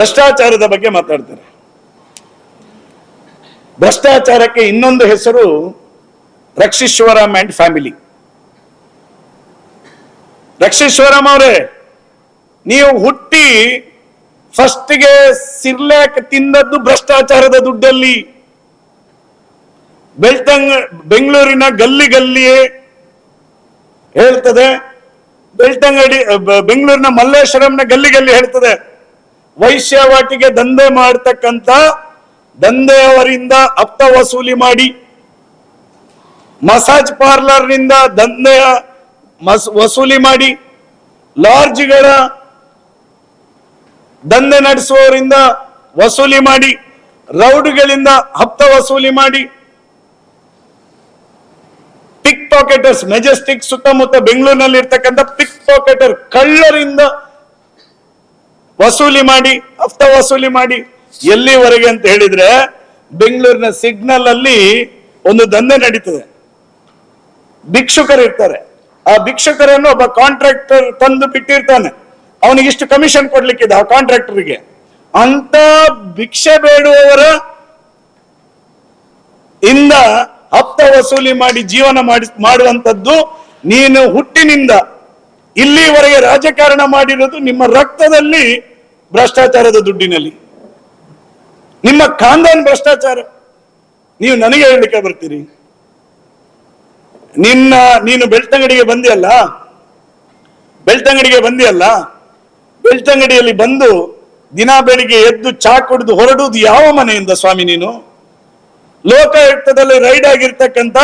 ಭ್ರಷ್ಟಾಚಾರದ ಬಗ್ಗೆ ಮಾತಾಡ್ತಾರೆ. ಭ್ರಷ್ಟಾಚಾರಕ್ಕೆ ಇನ್ನೊಂದು ಹೆಸರು ರಕ್ಷೀಶ್ವರಂ ಅಂಡ್ ಫ್ಯಾಮಿಲಿ. ರಕ್ಷೀಶ್ವರಂ ಅವರೇ, ನೀವು ಹುಟ್ಟಿ ಫಸ್ಟ್ಗೆ ಸಿರ್ಲಾಕ್ ತಿಂದದ್ದು ಭ್ರಷ್ಟಾಚಾರದ ದುಡ್ಡಲ್ಲಿ. ಬೆಳ್ತಂಗ, ಬೆಂಗಳೂರಿನ ಗಲ್ಲಿ ಗಲ್ಲಿಯೇ ಹೇಳ್ತದೆ. ಬೆಳ್ತಂಗಡಿ ಬೆಂಗಳೂರಿನ ಮಲ್ಲೇಶ್ವರಂನ ಗಲ್ಲಿ ಗಲ್ಲಿ ಹೇಳ್ತದೆ. ವೈಶ್ಯವಾಟಿಗೆ ದಂಧೆ ಮಾಡ್ತಕ್ಕಂಥ ದಂಧೆಯವರಿಂದ ಅಪ್ತ ವಸೂಲಿ ಮಾಡಿ, ಮಸಾಜ್ ಪಾರ್ಲರ್ನಿಂದ ದಂಧೆಯ ಮಸ್, ವಸೂಲಿ ಮಾಡಿ, ಲಾಡ್ಜ್ಗಳ ದಂಧೆ ನಡೆಸುವವರಿಂದ ವಸೂಲಿ ಮಾಡಿ, ರೌಡ್ಗಳಿಂದ ಹಪ್ತ ವಸೂಲಿ ಮಾಡಿ ಪಿಕ್ ಪಾಕೆಟರ್ಸ್ ಮೆಜೆಸ್ಟಿಕ್ ಸುತ್ತಮುತ್ತ ಬೆಂಗಳೂರಿನಲ್ಲಿ ಇರ್ತಕ್ಕಂಥ ಪಿಕ್ ಪಾಕೆಟರ್ ಕಳ್ಳರಿಂದ ವಸೂಲಿ ಮಾಡಿ ಹಫ್ತ ವಸೂಲಿ ಮಾಡಿ, ಎಲ್ಲಿವರೆಗೆ ಅಂತ ಹೇಳಿದ್ರೆ ಬೆಂಗಳೂರಿನ ಸಿಗ್ನಲ್ ಅಲ್ಲಿ ಒಂದು ದಂಧೆ ನಡೀತದೆ. ಭಿಕ್ಷುಕರು ಇರ್ತಾರೆ. ಆ ಭಿಕ್ಷುಕರನ್ನು ಒಬ್ಬ ಕಾಂಟ್ರಾಕ್ಟರ್ ತಂದು ಬಿಟ್ಟಿರ್ತಾನೆ. ಅವನಿಗೆ ಇಷ್ಟು ಕಮಿಷನ್ ಕೊಡ್ಲಿಕ್ಕಿದೆ ಆ ಕಾಂಟ್ರಾಕ್ಟರ್ಗೆ ಅಂತ ಭಿಕ್ಷೆ ಬೇಡುವವರ ಇಂದ ಹಪ್ತ ವಸೂಲಿ ಮಾಡಿ ಜೀವನ ಮಾಡಿ ಮಾಡುವಂತದ್ದು ನೀನು ಹುಟ್ಟಿನಿಂದ ಇಲ್ಲಿವರೆಗೆ ರಾಜಕಾರಣ ಮಾಡಿರೋದು ನಿಮ್ಮ ರಕ್ತದಲ್ಲಿ ಭ್ರಷ್ಟಾಚಾರದ ದುಡ್ಡಿನಲ್ಲಿ. ನಿಮ್ಮ ಖಾನ್ದಾನ್ ಭ್ರಷ್ಟಾಚಾರ, ನೀವು ನನಗೆ ಹೇಳಲಿಕ್ಕೆ ಬರ್ತೀರಿ. ನಿನ್ನ, ನೀನು ಬೆಳ್ತಂಗಡಿಗೆ ಬಂದಿಯಲ್ಲ? ಬೆಳ್ತಂಗಡಿಗೆ ಬಂದಿಯಲ್ಲ? ಬೆಳ್ತಂಗಡಿಯಲ್ಲಿ ಬಂದು ದಿನ ಬೆಳಿಗ್ಗೆ ಎದ್ದು ಚಾ ಕುಡಿದು ಹೊರಡುವುದು ಯಾವ ಮನೆಯಿಂದ ಸ್ವಾಮಿ ನೀನು? ಲೋಕಾಯುಕ್ತದಲ್ಲಿ ರೈಡ್ ಆಗಿರ್ತಕ್ಕಂಥ,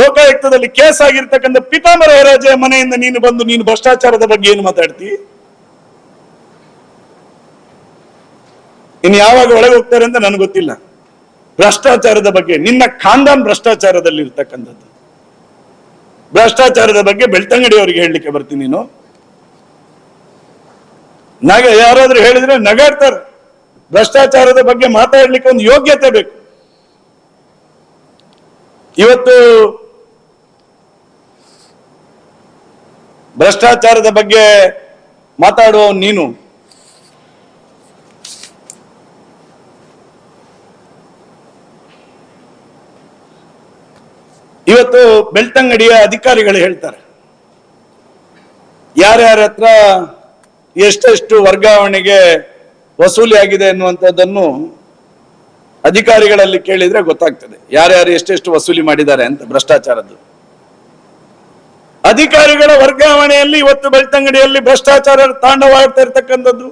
ಲೋಕಾಯುಕ್ತದಲ್ಲಿ ಕೇಸ್ ಆಗಿರ್ತಕ್ಕಂಥ ಪಿತಾಮರ ರಾಜ ಮನೆಯಿಂದ ನೀನು ಬಂದು ನೀನು ಭ್ರಷ್ಟಾಚಾರದ ಬಗ್ಗೆ ಏನು ಮಾತಾಡ್ತಿ? ಇನ್ನು ಯಾವಾಗ ಒಳಗೆ ಹೋಗ್ತಾರೆ ಅಂತ ನನಗೆ ಗೊತ್ತಿಲ್ಲ. ಭ್ರಷ್ಟಾಚಾರದ ಬಗ್ಗೆ, ನಿನ್ನ ಖಾಂದಾನ್ ಭ್ರಷ್ಟಾಚಾರದಲ್ಲಿ ಇರ್ತಕ್ಕಂಥದ್ದು. ಭ್ರಷ್ಟಾಚಾರದ ಬಗ್ಗೆ ಬೆಳ್ತಂಗಡಿ ಅವರಿಗೆ ಹೇಳಲಿಕ್ಕೆ ಬರ್ತೀನಿ ನೀನು. ನಾಗ, ಯಾರಾದ್ರೂ ಹೇಳಿದ್ರೆ ನಗಾಡ್ತಾರೆ. ಭ್ರಷ್ಟಾಚಾರದ ಬಗ್ಗೆ ಮಾತಾಡ್ಲಿಕ್ಕೆ ಒಂದು ಯೋಗ್ಯತೆ ಬೇಕು. ಇವತ್ತು ಭ್ರಷ್ಟಾಚಾರದ ಬಗ್ಗೆ ಮಾತಾಡುವ ನೀನು. ಇವತ್ತು ಬೆಳ್ತಂಗಡಿಯ ಅಧಿಕಾರಿಗಳು ಹೇಳ್ತಾರೆ. ಯಾರ್ಯಾರ ಹತ್ರ ಎಷ್ಟೆಷ್ಟು ವರ್ಗಾವಣೆಗೆ ವಸೂಲಿ ಆಗಿದೆ ಎನ್ನುವಂಥದ್ದನ್ನು ಅಧಿಕಾರಿಗಳಲ್ಲಿ ಕೇಳಿದ್ರೆ ಗೊತ್ತಾಗ್ತದೆ. ಯಾರ್ಯಾರು ಎಷ್ಟೆಷ್ಟು ವಸೂಲಿ ಮಾಡಿದ್ದಾರೆ ಅಂತ ಭ್ರಷ್ಟಾಚಾರದ್ದು. ಅಧಿಕಾರಿಗಳ ವರ್ಗಾವಣೆಯಲ್ಲಿ ಇವತ್ತು ಬೆಳ್ತಂಗಡಿಯಲ್ಲಿ ಭ್ರಷ್ಟಾಚಾರ ತಾಂಡವಾಗ್ತಾ ಇರ್ತಕ್ಕಂಥದ್ದು.